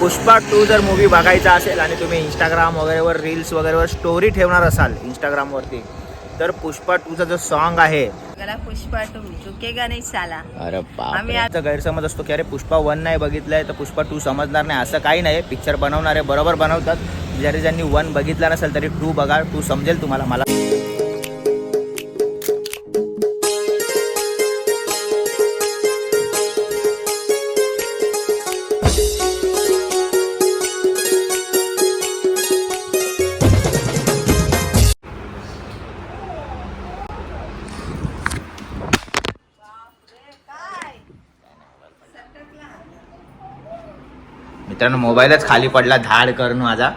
Pushpa to जर movie बघायचा असेल आणि तुम्ही इंस्टाग्राम वगैरेवर रील्स वगैरेवर स्टोरी ठेवणार असाल इंस्टाग्रामवरती तर पुष्पा टूचं जो सॉन्ग आहे पुष्पा टू झुकेगा नाही साला. अरे आम्ही गैरसमज असतो की अरे पुष्पा वन नाही बघितलंय तर पुष्पा टू समजणार नाही असं काही नाही. पिक्चर बनवणारे बरोबर बनवतात. जरी ज्यांनी वन बघितला नसेल तरी टू बघा टू समजेल तुम्हाला मला. मित्रांनो मोबाईलच खाली पडला धाड करून माझा.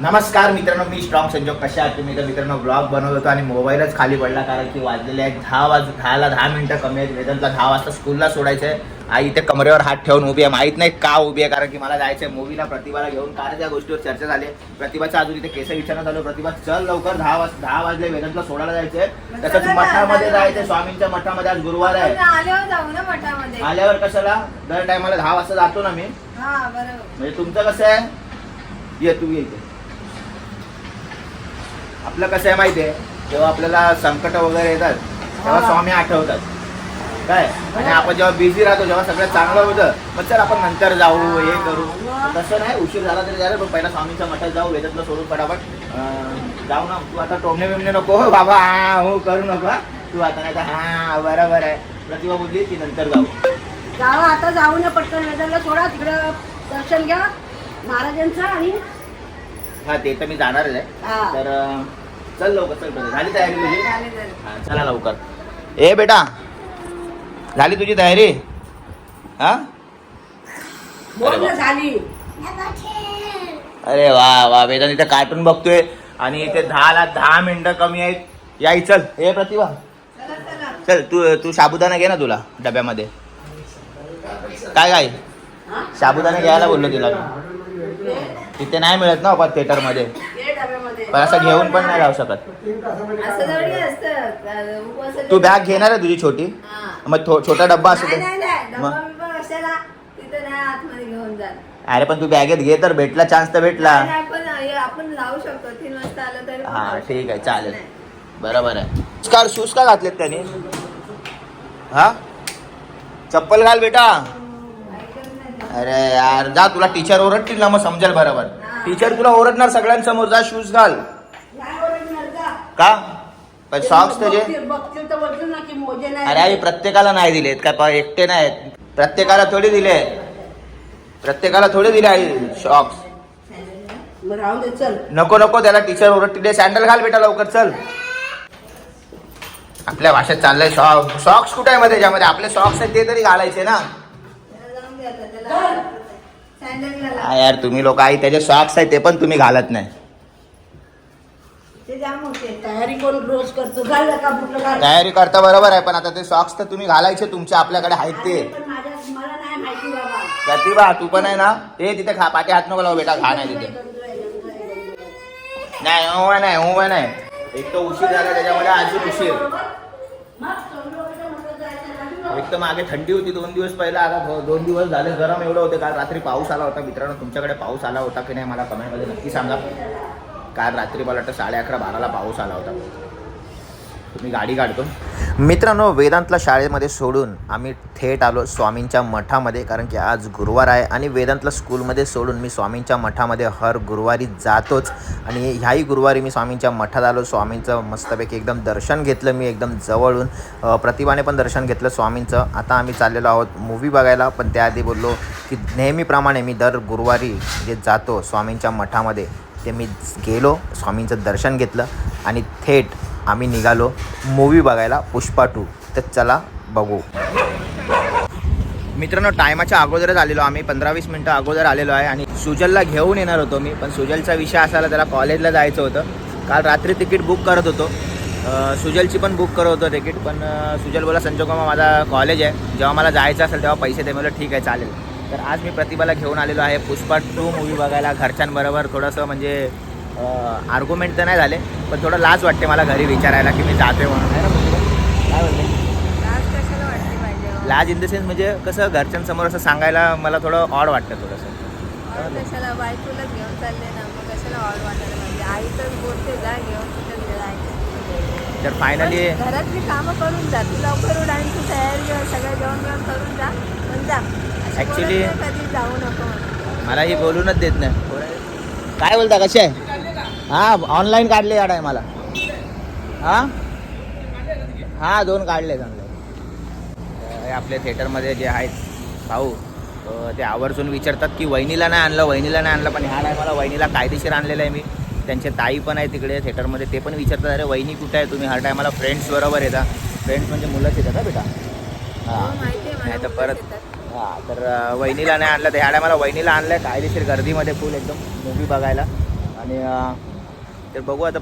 नमस्कार मित्रांनो मी स्ट्रॉंग संजोग. कशा आहात तुम्ही? तर मित्रांनो ब्लॉग बनवत होतो आणि मोबाईलच खाली पडला कारण की वाजलेले आहेत दहा वाज दहाला दहा मिनिटं कमी आहेत. वेदनला दहा वाजता स्कूलला सोडायचं आहे आई इथे कमरेवर हात ठेवून उभी आहे. माहीत नाही का उभी आहे कारण की मला जायचं आहे मूवीला प्रतिभाला घेऊन. कारण त्या गोष्टीवर चर्चा झाली आहे. प्रतिभाच्या अजून इथे केस विचारण्यात आलो प्रतिभा चल लवकर दहा वाज दहा वाजले वेदनला सोडायला जायचंय. तसंच मठामध्ये चला. जायचं स्वामींच्या मठामध्ये आज गुरुवार आहे. आल्यावर कशाला? दर टायमाला दहा वाजता जातो ना मी. म्हणजे तुमचं कसं आहे? ये तू ये आपलं कसं आहे माहिती आहे? जेव्हा आपल्याला संकट वगैरे येतात तेव्हा. स्वामी आठवतात. काय? आणि आपण जेव्हा बिझी राहतो जेव्हा सगळं चांगलं होतं मग चल आपण नंतर जाऊ हे करू. तसं नाही उशीर झाला तरी झालं पण पहिला स्वामीच्या मठात जाऊ वेदातलं सोडून फटाफट अं, जाऊ ना. तू आता टोमणे बिमणे नको हो बाबा हा हो करू नको. तू आता नाही हा बरोबर आहे. प्रतिभा बोलली की नंतर जाऊ. जावा आता जाऊ ना पटकन वेदांना सोडा तिकडं दर्शन घ्या. महाराजांचं आणि हा ते तर मी जाणारच आहे. हा. तर चल लवकर चल. झाली तयारी तुझी? चला लवकर. ए बेटा झाली तुझी तयारी? हा? झाली. अरे वा वा. वेदांत इथे कार्टून बघतोय आणि इथे दहाला दहा मिनिटं कमी आहेत. याई चल. ए प्रतिभा. चला तू तू साबुदाणा घे ना तुला डब्यामध्ये. काय काय? हा? साबुदाणा घ्यायला बोललो तिला. तिथे नाही मिळत ना आपण थिएटरमध्ये पण असं घेऊन पण नाही राहू शकत. तू बॅग घेणार आहे तुझी छोटी. मग छोटा डब्बा असू नाही दे अरे पण तू बॅगेत घे तर भेटला चान्स तर भेटला. हे हा ठीक आहे. चालेल. बरोबर आहे. कार शूज का घातलेत त्याने? हा? चप्पल घाल बेटा. अरे यार जा तुला टीचर ओरडतील ना मग समजेल बरोबर. टीचर तुला ओरडणार सगळ्यांसमोर जा शूज घाल? का? पण सॉक्स ते त्याचे बघतील- बघतील तर बोलतील ना की मोजे नाही. अरे आई प्रत्येकाला नाही दिलेत काय एकटे नाहीत. प्रत्येकाला थोडी दिले. प्रत्येकाला थोडे दिले आई सॉक्स नको नको त्याला टीचर ओरडतील सँडल घाल बेटा लवकर चल. आपल्या भाषेत चाललंय सॉक्स सॉक्स कुठे आहे मध्ये? त्याच्यामध्ये आपले सॉक्स आहेत ते तरी घालायचे ना. हा यार तुम्ही लोक आई त्याचे सॉक्स आहेत ते पण तुम्ही घालत नाही. तयारी कोण रोज करतो. घाल का बुटलं घाल. तयारी करता बरोबर आहे पण आता ते सॉक्स तर तुम्ही घालायचे तुमचे आपल्याकडे आहेत ते. प्रतिभा तू पण आहे ना? ते तिथे खा पाठी हात नको लावू बेटा घा नाही तिथे. नाही हो नाही हो नाही. एक तर उशीर झाला त्याच्यामध्ये अजून उशीर. एक तर मागे थंडी होती दोन दिवस पहिला. आता दोन दिवस झाले गरम एवढं होते. काल रात्री पाऊस आला होता. मित्रांनो तुमच्याकडे पाऊस आला होता की नाही मला कमेंटमध्ये नक्की सांगा. काल रात्री मला वाटतं साडे अकरा बाराला पाऊस आला होता. तुम्ही गाडी काढतो. मित्रांनो वेदांतला शाळेमध्ये सोडून आम्ही थेट आलो स्वामींच्या मठामध्ये कारण की आज गुरुवार आहे आणि वेदांतला स्कूलमध्ये सोडून मी स्वामींच्या मठामध्ये हर गुरुवारी जातोच. आणि ह्याही गुरुवारी मी स्वामींच्या मठात आलो. स्वामींचं मस्तपैकी एकदम दर्शन घेतलं मी एकदम जवळून. प्रतिभाने पण दर्शन घेतलं स्वामींचं. आता आम्ही चाललेलो आहोत मूवी बघायला पण त्याआधी बोललो की नेहमीप्रमाणे मी दर गुरुवारी जे जातो स्वामींच्या मठामध्ये ते मी गेलो स्वामींचं दर्शन घेतलं आणि थेट आम्ही निघालो. मूवी बघायला पुष्पा टू तर चला बघू. मित्रांनो टायमाच्या अगोदरच आलेलो आम्ही. पंधरा वीस मिनटं अगोदर आलेलो आहे आणि सुजलला घेऊन येणार होतो मी. पण सुजलचा विषय असायला त्याला कॉलेजला जायचं होतं. काल रात्री तिकीट बुक करत होतो. सुजलची पण बुक करत होतो तिकीट. पण सुजल बोला संजोगमा माझा कॉलेज आहे. जेव्हा मला जायचं असेल तेव्हा पैसे दे. मला ठीक आहे चालेल. तर आज मी प्रतिभाला घेऊन आलेलो आहे पुष्पा टू मूवी बघायला. घरच्यांबरोबर थोडंसं म्हणजे आर्ग्युमेंट तर नाही झाले पण थोडं लाज वाटते मला घरी विचारायला की मी जातोय म्हणून. आहे ना प्रतिभा? काय बोलते लाज इन द सेन्स म्हणजे कसं घरच्यांसमोर असं सांगायला मला थोडं ऑड वाटतं थोडंसं. ऑर्ड कशाला? बायकोलाच घेऊन चालले ना मग कशाला ऑर्ड वाटायला पाहिजे? आईच बोलते जा घेऊन जायचं तर फायनली घरातली कामं करून जा. तू लवकर उठ आणि तू तयारी सगळं जेवण जेवण करून जा पण जा. कधी जाऊ नको. मला ही बोलूनच देत नाही. काय बोलता कसे आहे? हा ऑनलाईन काढले या टायमाला हा? हा दोन काढले चांगले. हे आपल्या थिएटरमध्ये जे आहेत भाऊ ते आवर्जून विचारतात की वहिनीला नाही आणलं वहिनीला नाही आणलं पण ह्या टायमाला वहिनीला कायदेशीर आणलेलं आहे मी. त्यांचे ताई पण आहे तिकडे थिएटरमध्ये ते पण विचारतात अरे वहिनी कुठे आहे तुम्ही? हर टायमाला फ्रेंड्स बरोबर येता. फ्रेंड्स म्हणजे मुलंच येतात का बेटा. हो, हां मला नाही तर परत. हा तर वहिनीला नाही आणलं तर ह्या टायमाला वहिनीला आणलं आहे कायदेशीर गर्दीमध्ये फुल एकदम मूवी बघायला. आणि तर बघू आता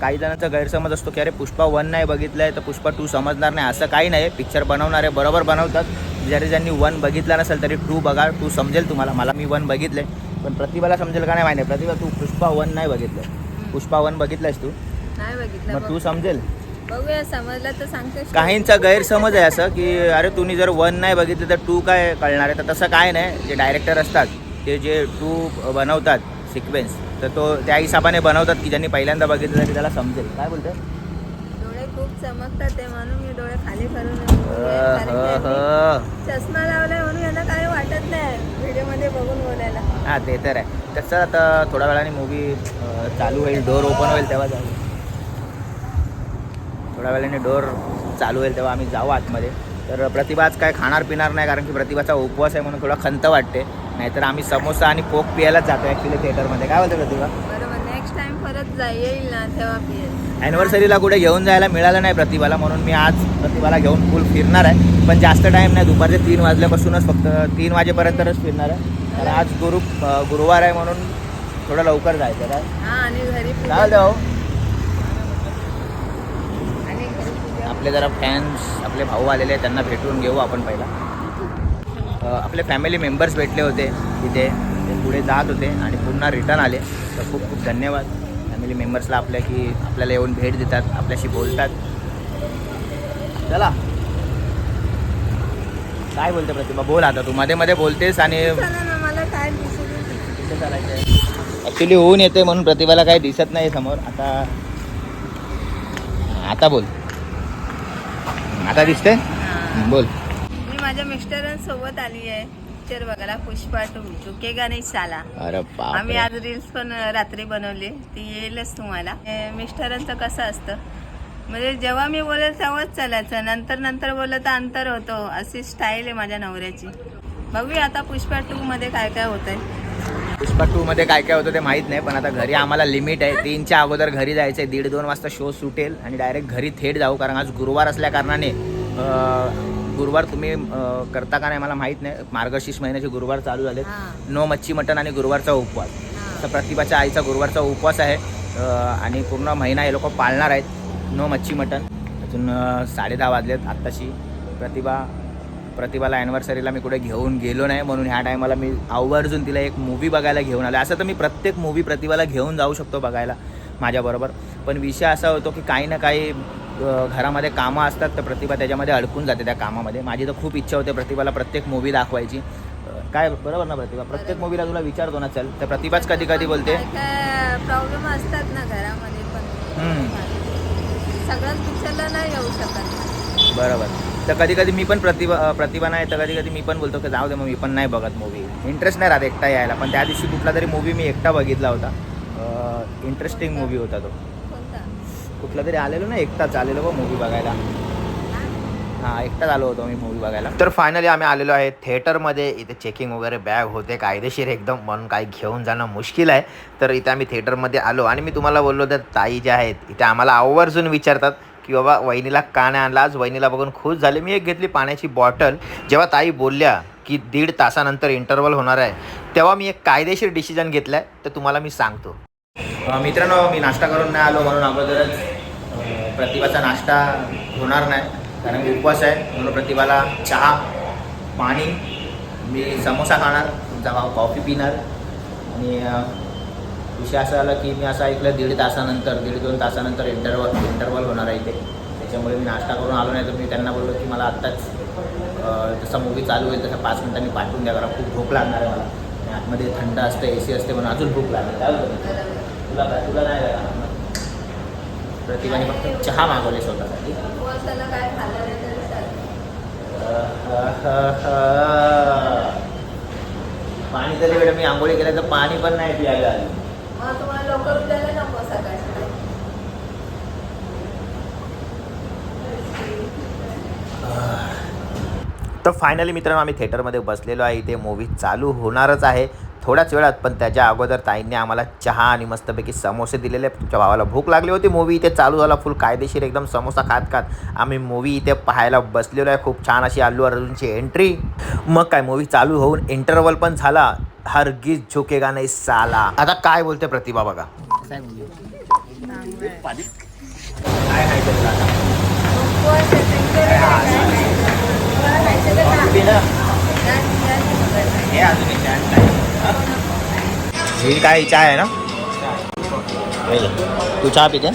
काही जणांचा गैरसमज असतो की अरे पुष्पा वन नाही बघितलं आहे तर पुष्पा टू समजणार नाही. असं काही नाही. पिक्चर बनवणारे बरोबर बनवतात. जरी ज्यांनी वन बघितला नसेल तरी टू बघा टू समजेल तुम्हाला. मला मी वन बघितले पण प्रतिभाला समजेल का नाही माहिती. प्रतिभा तू पुष्पा वन नाही बघितलं पुष्पा वन बघितलंयस तू? नाही बघितलं मग तू. समजेल. बघूया समजलं तर सांगते. काहींचा गैरसमज आहे असं की अरे तुम्ही जर वन नाही बघितलं तर टू काय कळणार आहे? तर तसं काय नाही. जे डायरेक्टर असतात. ते जे टू बनवतात सिक्वेन्स तर तो त्या हिशोबाने बनवतात की ज्यांनी पहिल्यांदा बघितलं तरी त्याला समजेल. काय बोलतोय? डोळे खूप चमकतात ते म्हणून मी डोळे खाली करून चष्मा लावलाय म्हणून यांना काही वाटत नाही व्हिडिओमध्ये बघून बोलायला. हां ते तर आहे. तसं आता थोड्या वेळाने मूवी चालू होईल डोर ओपन होईल तेव्हा जाऊ. थोड्या वेळाने डोर चालू होईल तेव्हा आम्ही जाऊ आतमध्ये. तर प्रतिभा आज काय खाणार पिणार नाही कारण की प्रतिभाचा उपवास आहे म्हणून थोडा खंत वाटते. नाहीतर आम्ही समोसा आणि कोक पियायलाच जातो ॲक्च्युली थिएटरमध्ये काय बोलतो प्रतिभा? बरोबर नेक्स्ट टाइम परत जा येईल ना तेव्हा पिएल. ॲनिव्हर्सरीला कुठे घेऊन जायला मिळालं नाही प्रतिभाला म्हणून मी आज प्रतिभाला घेऊन फुल फिरणार आहे. पण जास्त टाईम नाही दुपारचे तीन वाजल्यापासूनच फक्त तीन वाजेपर्यंतच फिरणार आहे. कारण आज गुरु गुरुवार आहे म्हणून थोडं लवकर जायचं काय? हा आणि घरी पूजा- काय बोलतो आणि घरी पूजा आपले जरा फॅन्स आपले भाऊ आलेले आहेत त्यांना भेटून घेऊ आपण पहिला. आपले फॅमिली मेंबर्स भेटले होते तिथे ते पुढे जात होते आणि पुन्हा रिटर्न आले. तर खूप खूप धन्यवाद. फॅमिली मेंबर्सला आपल्या की आपल्याला येऊन भेट देतात आपल्याशी बोलतात. चला. काय बोलते प्रतिभा? बोल आता तू. मध्ये मध्ये बोलतेस आणि चला ना मला काय दिसत कुठे चालायचं आहे ॲक्च्युली ऊन येते म्हणून प्रतिभाला काही दिसत नाही समोर. आता आता बोल. आता दिसते बोल. मी माझ्या मिस्टरांसोबत आली आहे. पिक्चर बघायला पुष्पा टू झुकेगा नाही साला अरे आम्ही आज रील्स पण रात्री बनवली. ती येईलच तुम्हाला. हे मिस्टरांचं कसं असतं? म्हणजे जेव्हा मी बोलेल तेव्हाच चालायचं. नंतर नंतर बोललं तर अंतर होतो. अशी स्टाईल आहे माझ्या नवऱ्याची. बघूया आता पुष्पा टू मध्ये काय काय होतंय. पुष्पा टू मध्ये काय काय होतं ते माहीत नाही पण आता घरी आम्हाला लिमिट आहे. तीनच्या अगोदर घरी जायचं आहे दीड दोन वाजता शो सुटेल आणि डायरेक्ट घरी थेट जाऊ कारण आज गुरुवार असल्या कारणाने गुरुवार तुम्ही करता का नाही मला माहीत नाही. मार्गशीर्ष महिन्याचे गुरुवार चालू झाले. नो मच्छी मटण आणि गुरुवारचा उपवास. तर प्रतिभाच्या आईचा गुरुवारचा उपवास आहे. आणि पूर्ण महिना हे लोक पाळणार आहेत. नो मच्छी मटण. अजून साडे दहा वाजलेत आत्ताशी. प्रतिभा प्रतिभाला ॲनिव्हर्सरीला मी कुठे घेऊन गेलो नाही म्हणून ह्या टायमाला मी आवर्जून तिला एक मूवी बघायला घेऊन आलो. असं तर मी प्रत्येक मूवी प्रतिभाला घेऊन जाऊ शकतो बघायला माझ्याबरोबर पण विषय असा होतो की काही ना काही घरामध्ये कामं असतात तर प्रतिभा त्याच्यामध्ये अडकून जाते त्या कामामध्ये. माझी तर खूप इच्छा होते प्रतिभाला प्रत्येक मूवी दाखवायची. काय बरोबर ना प्रतिभा? प्रत्येक मूवीला तुला विचारतो ना चल. तर प्रतिभाच कधी कधी बोलते. प्रॉब्लेम असतात ना घरामध्ये पण. हम्म. सगळ्याच पिक्चरला नाही येऊ शकत. बरोबर. तर कधी कधी मी पण प्रतिभा प्रतिभा नाही तर कधी कधी मी पण बोलतो की जाऊ दे मग मी पण नाही बघत मूवी इंटरेस्ट नाही राहत एकटा यायला. पण त्या दिवशी कुठला तरी मूवी मी एकटा बघितला होता. इंटरेस्टिंग मूवी होता तो. कुठला तरी आलेलो ना एकटाच आलेलो बघ मूवी बघायला. हा एकटाच आलो होतो मी मूवी बघायला. तर फायनली आम्ही आलेलो आहे थिएटरमध्ये इथे चेकिंग वगैरे बॅग होते कायदेशीर एकदम म्हणून काही घेऊन जाणं मुश्किल आहे. तर इथे आम्ही थिएटरमध्ये आलो आणि मी तुम्हाला बोललो तर ताई ज्या आहेत इथे आम्हाला आवर्जून विचारतात की बाबा वहिनीला का नाही आणला आज वहिनीला बघून खुश झाले. मी एक घेतली पाण्याची बॉटल. जेव्हा ताई बोलल्या की दीड तासानंतर इंटरवल होणार आहे तेव्हा मी एक कायदेशीर डिसिजन घेतला आहे तर तुम्हाला मी सांगतो. मित्रांनो मी नाश्ता करून नाही आलो म्हणून अगोदरच प्रतिभाचा नाश्ता होणार नाही कारण मी उपवास आहे. म्हणून प्रतिभाला चहा पाणी मी समोसा खाणार तुमचा कॉफी पिणार. आणि विषय असा आला की मी असं ऐकलं दीड तासानंतर दीड दोन तासानंतर इंटरवल इंटरवल होणार आहे इथे त्याच्यामुळे मी नाश्ता करून आलो नाही तर मी त्यांना बोललो की मला आत्ताच जसा मूवी चालू होईल तसा पाच मिनिटांनी पाठवून द्या करा खूप भूक लागणार आहे मला. आणि आतमध्ये थंड असते ए सी असते म्हणून अजून भूक लागणार तुला काय तुला नाही लागणार? प्रतिभाने फक्त चहा मागवले स्वतःसाठी. पाणी तरी वेळ मी आंघोळी केलं तर पाणी पण नाही प्यायला आली. मग तुम्हाला लवकर उठायला नको सकाळी तर फायनली मित्रांनो आम्ही थिएटरमध्ये बसलेलो आहे. इथे मूवी चालू होणारच आहे. थोड्याच वेळात पण त्याच्या अगोदर ताईंनी आम्हाला चहा आणि मस्तपैकी समोसे दिलेले. तुमच्या भावाला भूक लागली होती. मूवी इथे चालू झाला फुल कायदेशीर एकदम समोसा खात खात. आम्ही मूवी इथे पाहायला बसलेलो आहे. खूप छान अशी अल्लू अर्जुनची एंट्री मग काय मूवी चालू होऊन इंटरवल पण झाला. हरगिज झुकेगा नाही साला. आता काय बोलते प्रतिभा बघा. काय हे अजून? हा? काय चहा आहे ना. तू चहा पिते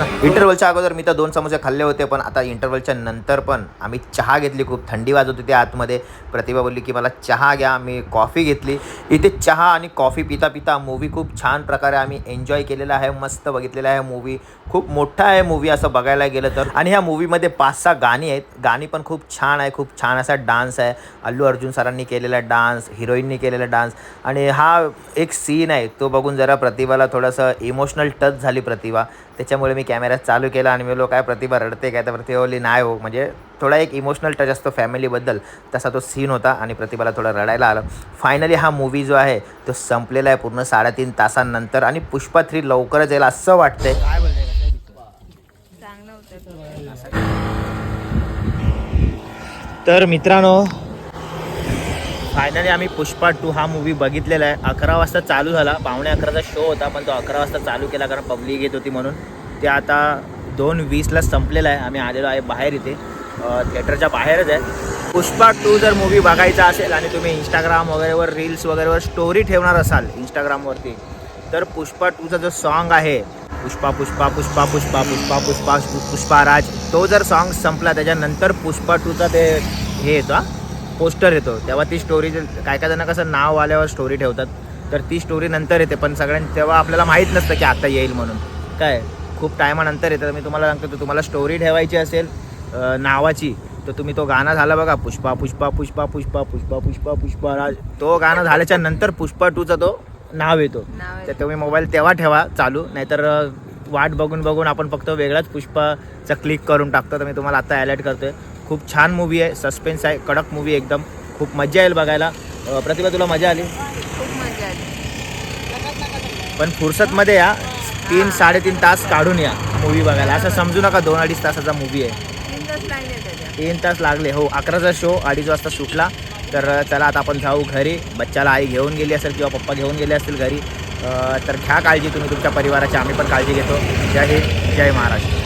इंटरवलच्या अगोदर मी तर दोन समोसे खाल्ले होते पण आता इंटरवलच्या नंतर पण आम्ही चहा घेतली खूप थंडी वाजत होती. आतमध्ये प्रतिभा बोलली की मला चहा घ्या. मी कॉफी घेतली. इथे चहा आणि कॉफी पिता पिता मूवी खूप छान प्रकारे आम्ही एन्जॉय केलेला आहे मस्त बघितलेला आहे मूवी खूप मोठा आहे मूवी असं बघायला गेलं तर. आणि ह्या मूवीमध्ये पाच सहा गाणी आहेत. गाणी पण खूप छान आहे खूप छान असा डान्स आहे. अल्लू अर्जुन सरांनी केलेला डान्स हिरोईननी केलेला डान्स आणि हा एक सीन आहे तो बघून जरा प्रतिभाला थोडंसं इमोशनल टच झाली प्रतिभा. त्याच्यामुळे मी कॅमेरा चालू केला आणि मी बोललो काय प्रतिभा रडते काय तर प्रतिभा? बोलली नाही हो. म्हणजे थोडा एक इमोशनल टच असतो फॅमिलीबद्दल तसा तो सीन होता आणि प्रतिभाला थोडं रडायला आलं. फायनली हा मूवी जो आहे तो संपलेला आहे पूर्ण साडेतीन तासांनंतर आणि पुष्पा थ्री लवकरच येईल असं वाटतंय. तर मित्रांनो फायनली आम्ही पुष्पा टू हा मूवी बघितलेला आहे. अकरा वाजता चालू झाला. पावणे अकराचा शो होता पण तो अकरा वाजता चालू केला कारण पब्लिक येत होती म्हणून. ते आता दोन वीसला संपलेला आहे. आम्ही आलेलो आहे बाहेर इथे. थिएटरच्या बाहेरच आहे. पुष्पा टू जर मूवी बघायचा असेल आणि तुम्ही इंस्टाग्राम वगैरेवर रील्स वगैरेवर स्टोरी ठेवणार असाल इंस्टाग्रामवरती तर पुष्पा टूचा जो सॉन्ग आहे पुष्पा पुष्पा पुष्पा पुष्पा पुष्पा पुष्पा पुष्पा राज तो जर सॉन्ग संपला त्याच्यानंतर पुष्पा टूचा ते हे येतो पोस्टर येतो तेव्हा ती स्टोरी काय काय जण कसं नाव आल्यावर स्टोरी ठेवतात तर ती स्टोरी नंतर येते पण सगळ्यां तेव्हा आपल्याला माहीत नसतं की आता येईल म्हणून. काय? खूप टायमानंतर येतं तर मी तुम्हाला सांगतो तर तुम्हाला स्टोरी ठेवायची असेल नावाची तर तुम्ही तो गाणं झाला बघा पुष्पा पुष्पा पुष्पा पुष्पा पुष्पा पुष्पा पुष्पा राज तो गाणं झाल्याच्यानंतर पुष्पा टूचा तो नाव येतो. तर. तुम्ही मोबाईल तेव्हा ठेवा चालू नाहीतर वाट बघून बघून आपण फक्त वेगळाच पुष्पाचा क्लिक करून टाकतो तर मी तुम्हाला आता अलर्ट करतोय. खूप छान मूवी आहे. सस्पेन्स आहे. कडक मूवी एकदम. खूप मजा येईल बघायला. प्रतिभा तुला मजा आली? पण फुर्सतमध्ये या. तीन साडेतीन तास काढून या मूवी बघायला. असं समजू नका दोन अडीच तासाचा मूवी आहे. तीन तास लागले हो अकराचा शो अडीच वाजता सुटला. तर चला आता आपण जाऊ घरी. बच्चाला आई घेऊन गेली असेल किंवा पप्पा घेऊन गेले असतील घरी. तर घ्या काळजी तुम्ही तुमच्या परिवाराची. आम्ही पण काळजी घेतो. जय हिंद. जय महाराष्ट्र.